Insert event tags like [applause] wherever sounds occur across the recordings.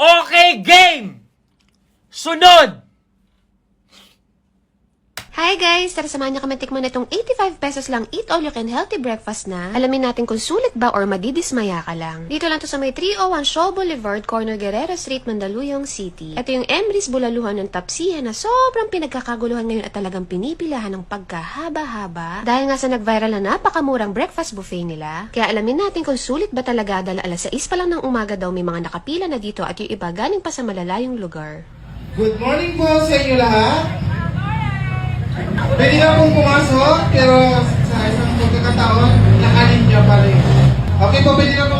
Okay, game! Sunod! Hi guys! Tara samahan niyo kami tikman itong 85 pesos lang eat all you can healthy breakfast na. Alamin natin kung sulit ba or madidismaya ka lang. Dito lang to sa may 301 Shaw Boulevard, corner Guerrero Street, Mandaluyong City. Ito yung Embry's Bulaluhan ng Tapsihan na sobrang pinagkakaguluhan ngayon at talagang pinipilahan ng pagkahaba-haba. Dahil nga sa nag-viral na napakamurang breakfast buffet nila. Kaya alamin natin kung sulit ba talaga dahil alas 6 pa lang ng umaga daw may mga nakapila na dito at yung iba galing pa sa malalayong lugar. Good morning po sa inyo lahat. Pwede na pong pumasok, pero sa isang pagkakataon, nakalinya pa rin. Okay po, pwede na pong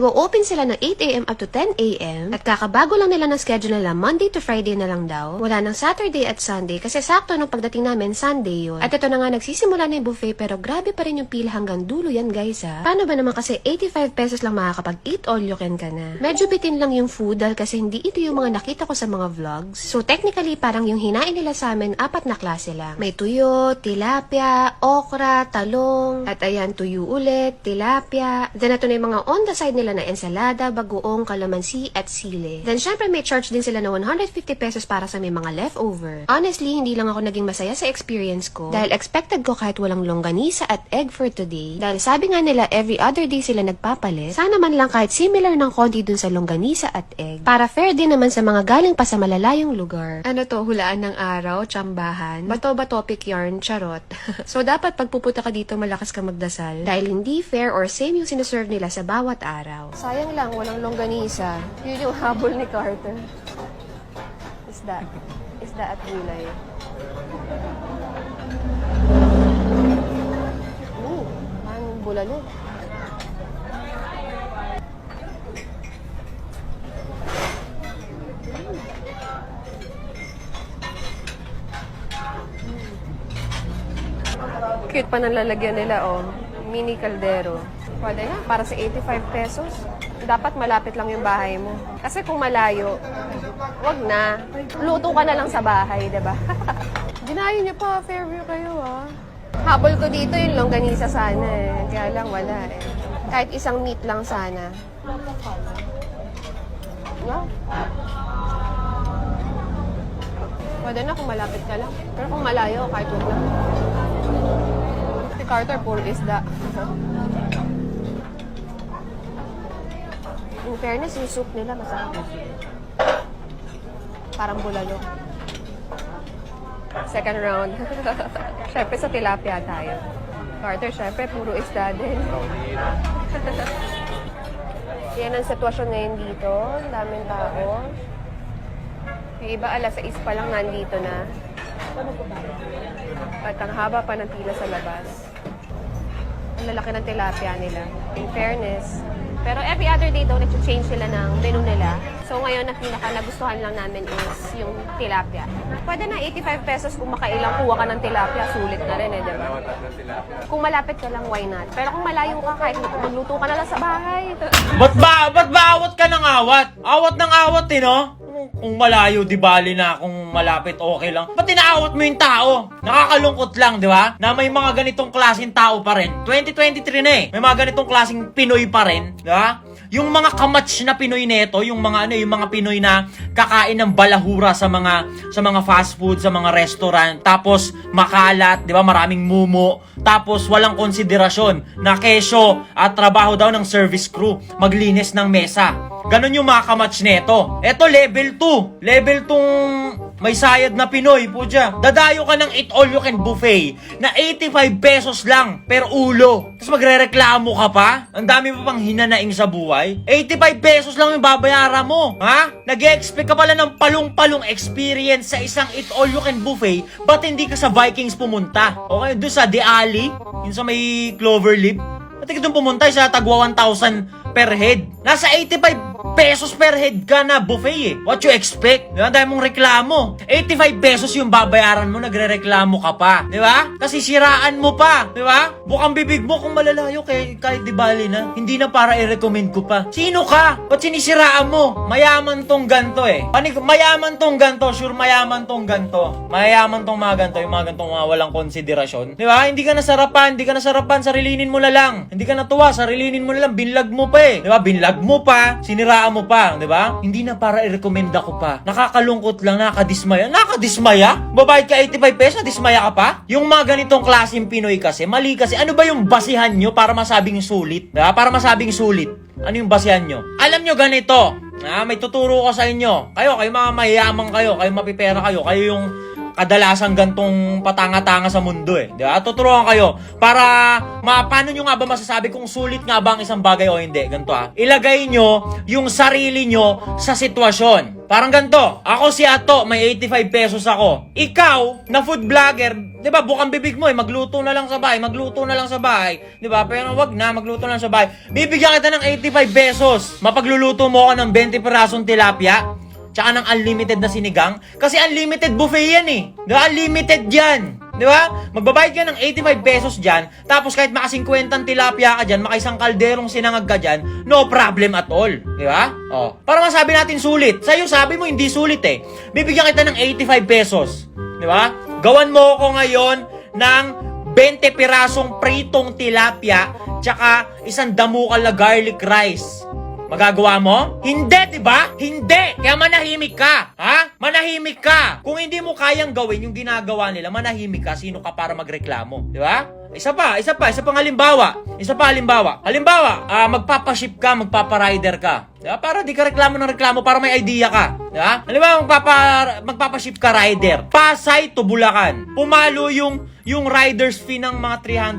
Nag-o-open sila ng 8am up to 10am at kakabago lang nila ng schedule nila Monday to Friday na lang daw. Wala ng Saturday at Sunday kasi sakto nung pagdating namin Sunday yun. At ito na nga nagsisimula na yung buffet pero grabe pa rin yung pila hanggang dulo yan guys ha. Paano ba naman kasi 85 pesos lang makakapag eat all you can ka na. Medyo bitin lang yung food dahil kasi hindi ito yung mga nakita ko sa mga vlogs. So technically parang yung hinain nila sa amin apat na klase lang. May tuyo, tilapia, okra, talong, at ayan tuyo ulit, tilapia. Then ito na yung mga on the side nila na ensalada, bagoong, kalamansi, at sile. Then syempre may charge din sila na 150 pesos para sa may mga leftover. Honestly, hindi lang ako naging masaya sa experience ko dahil expected ko kahit walang longganisa at egg for today. Dahil sabi nga nila every other day sila nagpapalit, sana man lang kahit similar ng konti dun sa longganisa at egg. Para fair din naman sa mga galing pa sa malalayong lugar. Ano to, hulaan ng araw, tsambahan, bato ba topic yarn, charot. [laughs] so dapat pagpupunta ka dito malakas ka magdasal dahil hindi fair or same yung sineserve nila sa bawat araw. Sayang lang, walang longganisa. Yun yung habol ni Carter. Isda. Isda at gulay. Oo, parang bulalo. Cute pa ng lalagyan nila, oh. Mini kaldero. Pwede na, para sa 85 pesos. Dapat malapit lang yung bahay mo. Kasi kung malayo, wag na. Luto ka na lang sa bahay, 'di ba? [laughs] Dinayo niyo pa, Fairview kayo, ah. Habol ko dito yung longganisa sana eh. Kaya lang wala eh. Kahit isang meat lang sana. Pwede na kung malapit ka lang. Pero kung malayo, kahit wag lang. Si Carter, puro isda. In fairness, yung soup nila masarap. Parang bulalo. Second round. [laughs] syempre sa tilapia tayo. Carter, syempre, puro isda din. [laughs] Yan ang sitwasyon ngayon dito. Ang daming tao. Yung iba alas 6 pa lang nandito na. At ang haba pa ng pila sa labas. Ang lalaki ng tilapia nila. In fairness. Pero every other day daw, nag-change sila ng menu nila. So ngayon, ang pinaka nagustuhan lang namin is yung tilapia. Pwede na 85 pesos kung makailang kuha ka ng tilapia, sulit na rin eh, di ba? Kung malapit ka lang, why not? Pero kung malayo ka, kahit magluto ka na lang sa bahay. Ba't ba, ba't ba awat ka ng awat? Awat ng awat eh, no? Kung malayo, di bali na. Kung malapit, okay lang. Ba't inaawat mo yung tao? Nakakalungkot lang, di ba? Na may mga ganitong klaseng tao pa rin. 2023 na eh. May mga ganitong klaseng Pinoy pa rin, di ba? Yung mga kamats na Pinoy neto, yung mga ano, yung mga Pinoy na kakain ng balahura sa mga sa mga fast food, sa mga restaurant, tapos makalat, 'di ba? Maraming mumo, tapos walang konsiderasyon na kesyo at trabaho daw ng service crew, maglinis ng mesa. Ganon yung mga kamats neto. Eto level 2. Level 2 may sayad na Pinoy po dyan. Dadayo ka ng eat all you can buffet na 85 pesos lang per ulo. Tapos magre-reklamo ka pa? Ang dami pa pang hinanaing sa buhay. 85 pesos lang yung babayaran mo. Ha? nag expect ka pala ng palong-palong experience sa isang eat all you can buffet, ba't hindi ka sa Vikings pumunta? Okay, doon sa The Alley, yun sa may Cloverleaf. Ba't ka doon pumunta sa tagwa 1,000 per head? Nasa 85 pesos per head ka na buffet eh. What you expect? Di ba? Dahil mong reklamo. 85 pesos yung babayaran mo, nagre-reklamo ka pa. Di ba? Kasi siraan mo pa. Di ba? Bukang bibig mo kung malalayo kay, kahit di bali na. Hindi na para i-recommend ko pa. Sino ka? Ba't sinisiraan mo? Mayaman tong ganto eh. Panig, mayaman tong ganto. Sure, mayaman tong ganto. Mayaman tong mga ganto. Yung mga gantong mga walang konsiderasyon. Di ba? Hindi ka nasarapan. Hindi ka nasarapan. Sarilinin mo na lang. Hindi ka natuwa. Sarilinin mo na lang. Binlag mo pa eh. Di ba? Binlag mo pa. Siniraan mo pa. Di ba? Hindi na para i-recommend ako pa. Nakakalungkot lang. Nakadismaya. Nakadismaya? Babayad ka 85 pesos. Dismaya ka pa? Yung mga ganitong klaseng Pinoy kasi. Mali kasi. Ano ba yung basihan nyo para masabing sulit? Di ba? Para masabing sulit. Ano yung basihan nyo? Alam nyo ganito. Ah, may tuturo ko sa inyo. Kayo, kayo mga mayayaman kayo, kayo mapipera kayo, kayo yung kadalasan gantong patanga-tanga sa mundo eh. Di ba? Tuturuan kayo para ma paano nyo nga ba masasabi kung sulit nga ba ang isang bagay o hindi. Ganto ah. Ilagay nyo yung sarili nyo sa sitwasyon. Parang ganto. Ako si Ato, may 85 pesos ako. Ikaw, na food vlogger, 'di ba? Bukang bibig mo eh, magluto na lang sa bahay, magluto na lang sa bahay, 'di ba? Pero wag na, magluto na lang sa bahay. Bibigyan kita ng 85 pesos. Mapagluluto mo ako ng 20 pirasong tilapia. Tsaka ng unlimited na sinigang. Kasi unlimited buffet yan eh. Di ba? Unlimited yan. Di ba? Magbabayad ka ng 85 pesos dyan. Tapos kahit maka 50 tilapia ka dyan, maka isang kalderong sinangag ka dyan, no problem at all. Di ba? Oh. Para masabi natin sulit. Sa'yo sabi mo hindi sulit eh. Bibigyan kita ng 85 pesos. Di ba? Gawan mo ako ngayon ng 20 pirasong pritong tilapia tsaka isang damukal na garlic rice. Magagawa mo? Hindi, 'di ba? Hindi. Kaya manahimik ka. Ha? Manahimik ka. Kung hindi mo kayang gawin yung ginagawa nila, manahimik ka. Sino ka para magreklamo? 'Di ba? Isa pa, isa pa, isa pang halimbawa. Isa pa halimbawa. Halimbawa, ah, magpapaship ka, magpaparider ka. Diba? Para di ka reklamo ng reklamo, para may idea ka. Diba? Halimbawa, magpapa, magpapaship ka rider. Pasay to Bulacan. Pumalo yung, yung rider's fee ng mga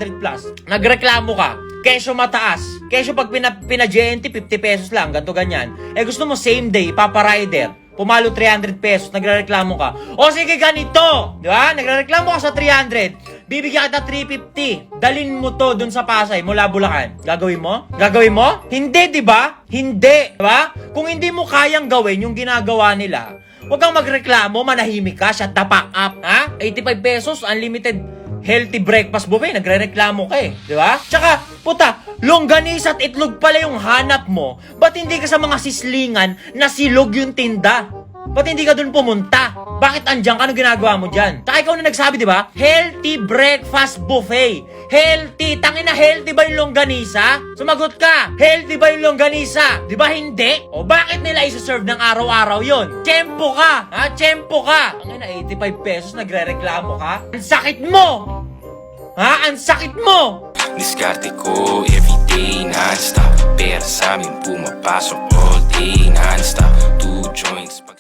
300 plus. Nagreklamo ka. Kesyo mataas. Kesyo pag pina, pina GNT, 50 pesos lang, ganto ganyan. Eh gusto mo same day, paparider. Pumalo 300 pesos, nagrereklamo ka. O sige ganito, di ba? Nagrereklamo ka sa 300. Bibigyan kita 350. Dalin mo to dun sa Pasay mula Bulacan. Gagawin mo? Gagawin mo? Hindi, di ba? Hindi, di ba? Kung hindi mo kayang gawin yung ginagawa nila, huwag kang magreklamo, manahimik ka, shut the fuck up, ha? 85 pesos, unlimited healthy breakfast buffet, nagre-reklamo ka eh. Di ba? Tsaka, puta, longganisa at itlog pala yung hanap mo. Ba't hindi ka sa mga sislingan na silog yung tinda? Ba't hindi ka dun pumunta? Bakit andyan ka? Ano ginagawa mo dyan? Tsaka ikaw na nagsabi, di ba? Healthy breakfast buffet. Healthy. Tangin na healthy ba yung longganisa? Sumagot ka. Healthy ba yung longganisa? Di ba hindi? O bakit nila isa-serve ng araw-araw yon? Tiyempo ka. Ha? Tiyempo ka. Ang na 85 pesos nagre-reklamo ka. Ang sakit mo. Ha? Ang sakit mo. Diskarte ko everyday non-stop Pera sa amin pumapasok all day non-stop Two joints pag